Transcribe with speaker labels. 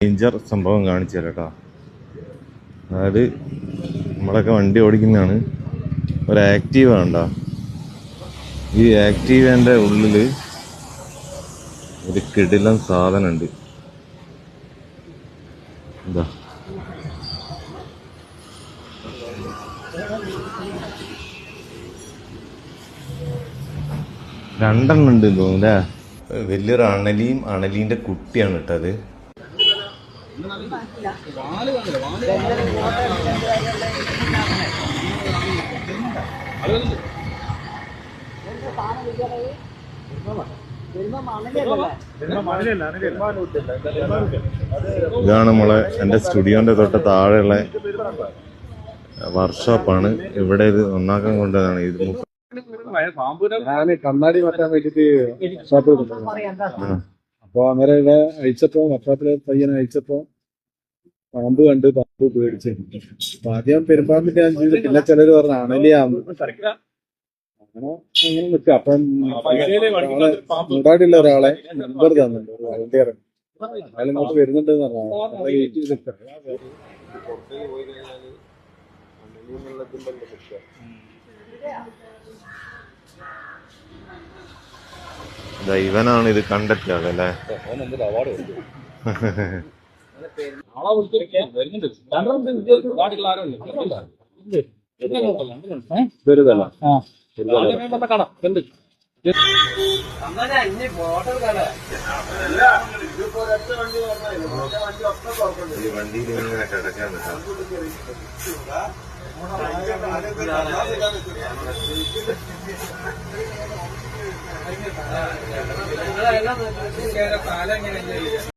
Speaker 1: Danger സംഭവം കാണിച്ചു തരാം കേട്ടോ അതായത് നമ്മളൊക്കെ വണ്ടി ഓടിക്കുന്നതാണ്. ഒരു ആക്റ്റീവ ഉണ്ടോ ഈ ആക്റ്റീവേന്റെ ഉള്ളിൽ ഒരു കിടിലൻ സാധനം ഉണ്ട് എന്താ രണ്ടെണ്ണം ഉണ്ട് തോന്നുന്നു അല്ലേ? വലിയൊരു അണലിയും അണലീന്റെ കുട്ടിയാണ് ഇട്ടത് ഇതാണ് നമ്മളെ എന്റെ സ്റ്റുഡിയോന്റെ തൊട്ട് താഴെയുള്ള വർക്ക്ഷോപ്പാണ്. ഇവിടെ ഇത് നന്നാക്കാൻ കൊണ്ടതാണ്. ഇത്
Speaker 2: ഞാൻ കണ്ണാടി മാറ്റാൻ വേണ്ടിട്ട് ഷോപ്പിൽ. അപ്പൊ അന്നേരം ഇവിടെ അയച്ചപ്പോ വർഷോപ്പിലെ പയ്യനെ അയച്ചപ്പോ പാമ്പ് കണ്ട് പാമ്പ് പേടിച്ച്. അപ്പൊ ആദ്യം പെരുമ്പാമ്പിന്റെ ചെയ്തു പിന്നെ ചിലര് പറഞ്ഞ അണലിയാന്ന് അങ്ങനെ അങ്ങനെ നിൽക്കുക. അപ്പം മുണ്ടാടിയുള്ള ഒരാളെ നമ്പർ തന്നിട്ടുണ്ട്. വോളണ്ടിയർ അയാൾ ഇങ്ങോട്ട് വരുന്നുണ്ട് ദൈവനാണ് ഇത് കണ്ടെത്തിയത്
Speaker 1: അല്ലേ? ഇവനാണ് ഇത് കണ്ടെത്തിയ ആളല്ലേ
Speaker 2: ദുരിതല്ല
Speaker 1: ഈ വണ്ടിയിൽ